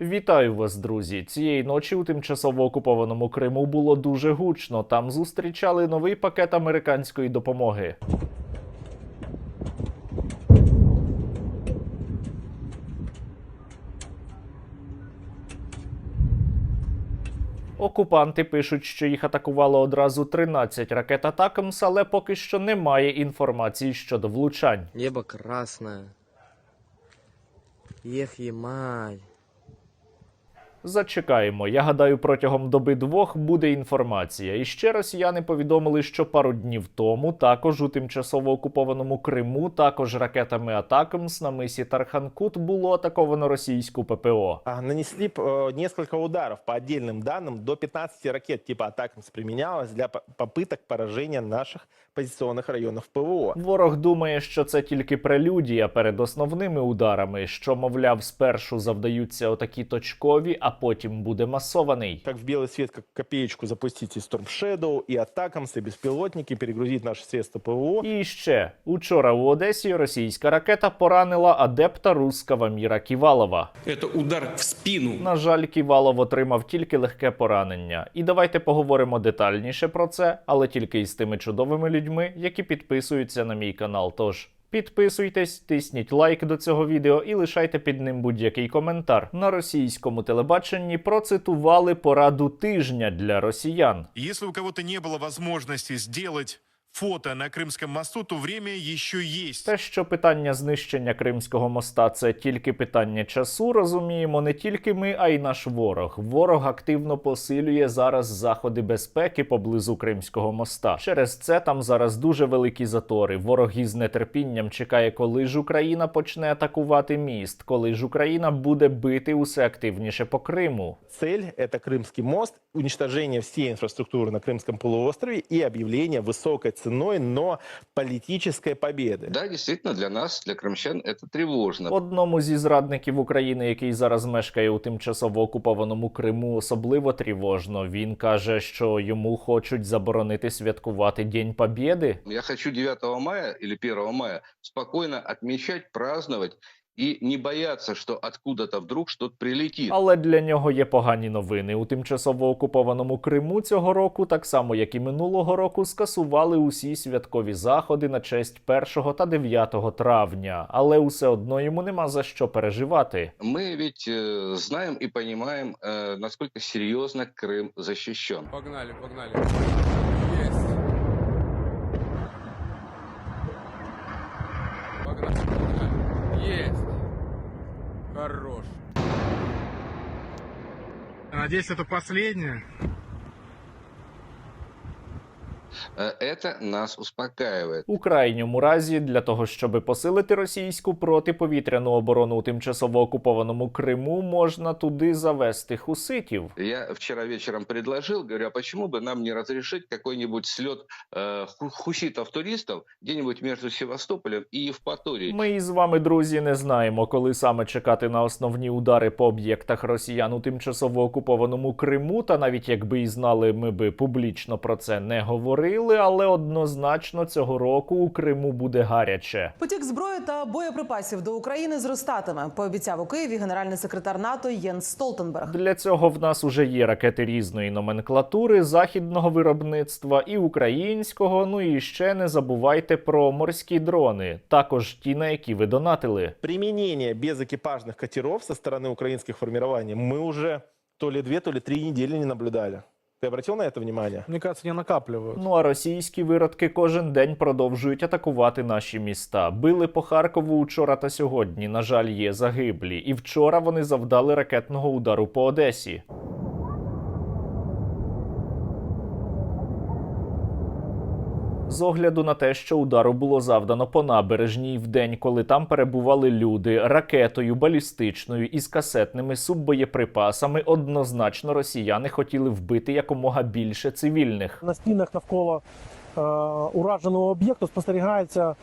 Вітаю вас, друзі! Цієї ночі у тимчасово окупованому Криму було дуже гучно. Там зустрічали новий пакет американської допомоги. Окупанти пишуть, що їх атакувало одразу 13 ракет Атакамс, але поки що немає інформації щодо влучань. Небо красное. Ех, емаль. Зачекаємо. Я гадаю, протягом доби двох буде інформація. І ще росіяни повідомили, що пару днів тому також у тимчасово окупованому Криму, також ракетами Атакамс на мисі Тарханкут було атаковано російську ППО. А, Нанесли э, несколько ударов по отдельным данным. До 15 ракет типа «Атакамс» применялось для по- попыток поражения наших позиционных районов ПВО. Ворог думає, що це тільки прелюдія перед основними ударами, що, мовляв, спершу завдаються отакі точкові, а потім буде масований. Как в белый свет, как копеечку запустить и Storm Shadow, и «Атакамс», и беспилотники, перегрузить наши средства ПВО. І ще учора у Одесі російська ракета поранила адепта руского міра Ківалова. Это удар в спину. На жаль, Ківалов отримав тільки легке поранення. І давайте поговоримо детальніше про це, але тільки із тими чудовими людьми, які підписуються на мій канал. Тож. Підписуйтесь, тисніть лайк до цього відео і лишайте під ним будь-який коментар. На російському телебаченні процитували пораду тижня для росіян. Якщо у кого-то не було можливості сделать фото на Крымском мосту, то время еще есть. Те, що питання знищення Кримського моста це тільки питання часу, розуміємо не тільки ми, а й наш ворог. Ворог активно посилює зараз заходи безпеки поблизу Кримського моста. Через це там зараз дуже великі затори. Ворог із нетерпінням чекає, коли ж Україна почне атакувати міст, коли ж Україна буде бити усе активніше по Криму. Цель – это Крымский мост, уничтожение всей инфраструктуры на Крымском полуострове и объявление высокой ценой, но политической победы. Да, действительно, для нас, для крымчан, это тревожно. Одному зі зрадників України, який зараз мешкає у тимчасово окупованому Криму, особливо тривожно. Він каже, що йому хочуть заборонити святкувати День Побєди. Я хочу 9 мая или 1 мая спокойно отмечать, праздновать и не бояться, что откуда-то вдруг что-то прилетит. Але для нього є погані новини. У тимчасово окупованому Криму цього року, так само як і минулого року, скасували усі святкові заходи на честь 1 та 9 травня. Але усе одно йому нема за що переживати. Мы ведь э, знаем и понимаем, э, насколько серьезно Крым защищен. Погнали, погнали. Надеюсь, это последнее. Э, это нас успокаивает. У крайньому разі, для того, щоб посилити російську протиповітряну оборону у тимчасово окупованому Криму, можна туди завести хуситів. Я вчера вечером предложил, говорю, а почему бы нам не разрешить какой-нибудь слет э, ху- хуситов-туристов где-нибудь между Севастополем и Евпаторией? Ми із вами, друзі, не знаємо, коли саме чекати на основні удари по об'єктах росіян у тимчасово окупованому Криму. Та навіть якби і знали, ми би публічно про це не говорили. Але однозначно цього року у Криму буде гаряче. Потік зброї та боєприпасів до України зростатиме. Пообіцяв у Києві генеральний секретар НАТО Єнс Столтенберг. Для цього в нас уже є ракети різної номенклатури, західного виробництва і українського. Ну і ще не забувайте про морські дрони, також ті, на які ви донатили. Применение безэкипажных катеров со стороны украинских формирований мы уже то ли две, то ли три недели не наблюдали. Ты обратил на это внимание? Мне кажется, не накапливают. Ну а російські виродки кожен день продовжують атакувати наші міста. Били по Харкову вчора та сьогодні. На жаль, є загиблі. І вчора вони завдали ракетного удару по Одесі. З огляду на те, що удару було завдано по набережній в день, коли там перебували люди, ракетою, балістичною і з касетними суббоєприпасами, однозначно росіяни хотіли вбити якомога більше цивільних. на стінах навколо е, ураженого об'єкту спостерігається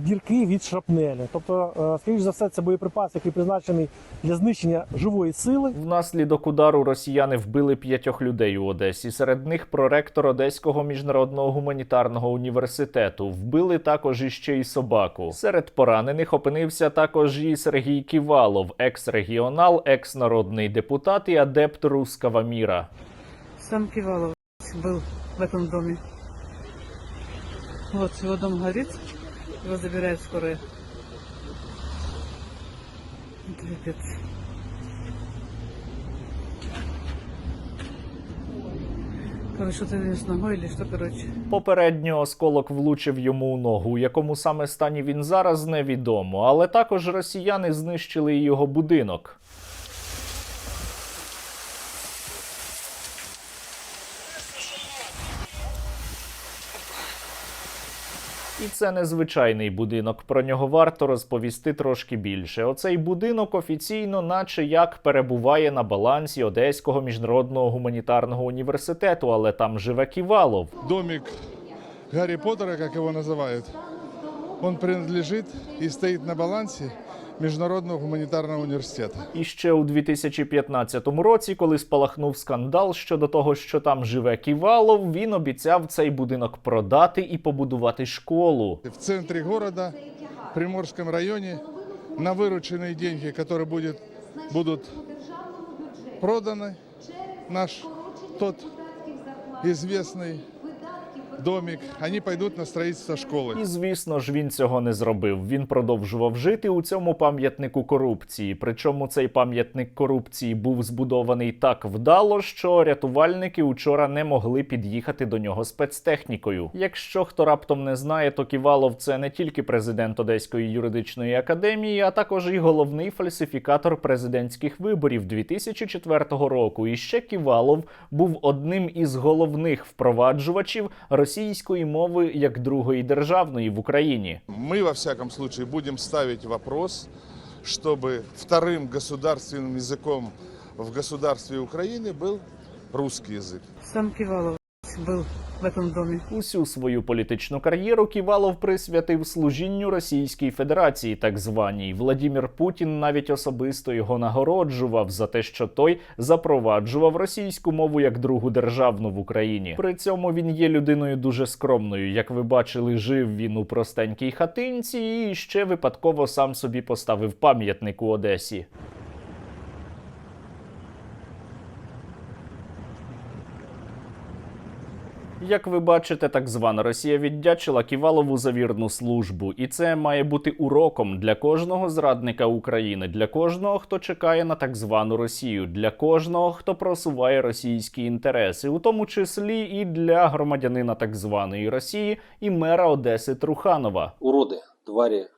дірки від шрапнелі. Тобто, е, скоріш за все, це боєприпас, який призначений для знищення живої сили. Внаслідок удару росіяни вбили п'ятьох людей у Одесі. Серед них проректор Одеського міжнародного гуманітарного університету. Вбили також іще й собаку. Серед поранених опинився також і Сергій Ківалов, екс-регіонал, екс-народний депутат і адепт руского міра. Сам Кивалов был в этом доме. Вот его дом горит, его забирают скорая. Это пипец. Короче, что-то с ногой или что. Попередньо осколок влучив йому у ногу. У якому саме стані він зараз невідомо. Але також росіяни знищили його будинок. І це незвичайний будинок. Про нього варто розповісти трошки більше. Оцей будинок офіційно, наче як перебуває на балансі Одеського міжнародного гуманітарного університету, але там живе Ківалов. домик Гаррі Поттера, як його називають, он принадлежит і стоїть на балансе Международного гуманитарного университета. І ще у 2015 році, коли спалахнув скандал щодо того, що там живе Ківалов, він обіцяв цей будинок продати і побудувати школу. В центре города, в Приморском районе, на вырученные деньги, которые будет, будут проданы, наш тот известный домик, они пойдут на строительство школы. І звісно ж він цього не зробив. Він продовжував жити у цьому пам'ятнику корупції. Причому цей пам'ятник корупції був збудований так вдало, що рятувальники учора не могли під'їхати до нього спецтехнікою. Якщо хто раптом не знає, то Ківалов це не тільки президент Одеської юридичної академії, а також і головний фальсифікатор президентських виборів 2004 року. І ще Ківалов був одним із головних впроваджувачів російської мови як другої державної в Україні. Мы, во всяком случае, будем ставить вопрос, чтобы вторым государственным языком в государстве Украины был русский язык. Сам Кивалов был в этом доме. Усю свою політичну кар'єру Ківалов присвятив служінню Російській Федерації, так званій. Владімір Путін навіть особисто його нагороджував за те, що той запроваджував російську мову як другу державну в Україні. При цьому він є людиною дуже скромною. Як ви бачили, жив він у простенькій хатинці і ще випадково сам собі поставив пам'ятник у Одесі. Як ви бачите, так звана Росія віддячила Ківалову за вірну службу, і це має бути уроком для кожного зрадника України, для кожного, хто чекає на так звану Росію, для кожного, хто просуває російські інтереси, у тому числі і для громадянина так званої Росії і мера Одеси Труханова. уроды, твари,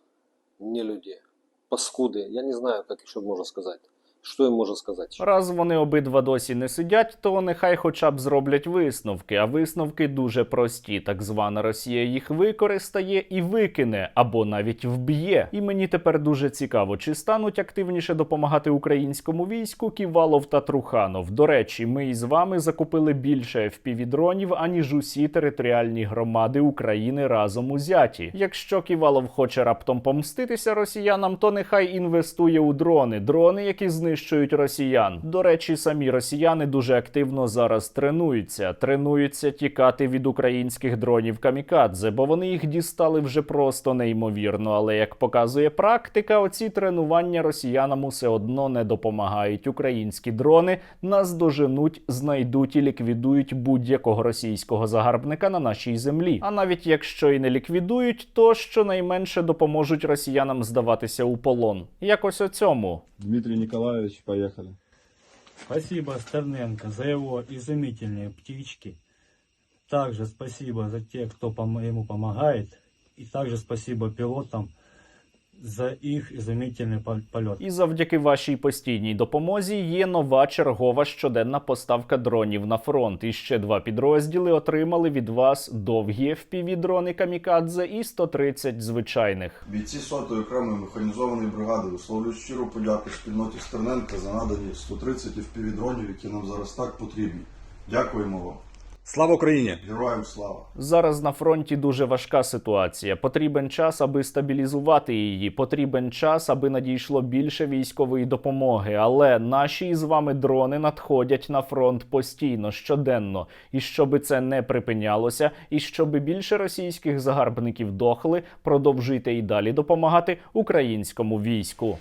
не люди, паскуды. Я не знаю, как еще можно сказать. Что им можно сказать? Раз вони обидва досі не сидять, то нехай хоча б зроблять висновки. А висновки дуже прості. Так звана Росія їх використає і викине, або навіть вб'є. І мені тепер дуже цікаво, чи стануть активніше допомагати українському війську Ківалов та Труханов. До речі, ми із вами закупили більше FPV-дронів, аніж усі територіальні громади України разом узяті. Якщо Ківалов хоче раптом помститися росіянам, то нехай інвестує у дрони, дрони, які знищують росіян. До речі, самі росіяни дуже активно зараз тренуються, тренуються тікати від українських дронів камікадзе, бо вони їх дістали вже просто неймовірно. Але як показує практика, оці тренування росіянам усе одно не допомагають. Українські дрони нас доженуть, знайдуть і ліквідують будь-якого російського загарбника на нашій землі. А навіть якщо і не ліквідують, то щонайменше допоможуть росіянам здаватися у полон. Якось о цьому. Дмитрий Николаевич, поехали. Спасибо Стерненко за его изумительные птички. Также спасибо за тех, кто ему помогает. И также спасибо пилотам за их изумительный пол- полет. І завдяки вашій постійній допомозі є нова чергова щоденна поставка дронів на фронт. І ще два підрозділи отримали від вас довгі FPV-дрони камікадзе і 130 звичайних. Бійці сотої окремої механізованої бригади висловлюють щиру подяку спільноті Стерненка за надані 130 FPV-дронів, які нам зараз так потрібні. Дякуємо вам. Слава Україні! Героям слава! Зараз на фронті дуже важка ситуація. Потрібен час, аби стабілізувати її. Потрібен час, аби надійшло більше військової допомоги. Але наші з вами дрони надходять на фронт постійно, щоденно. І щоби це не припинялося, і щоби більше російських загарбників дохли, продовжуйте і далі допомагати українському війську.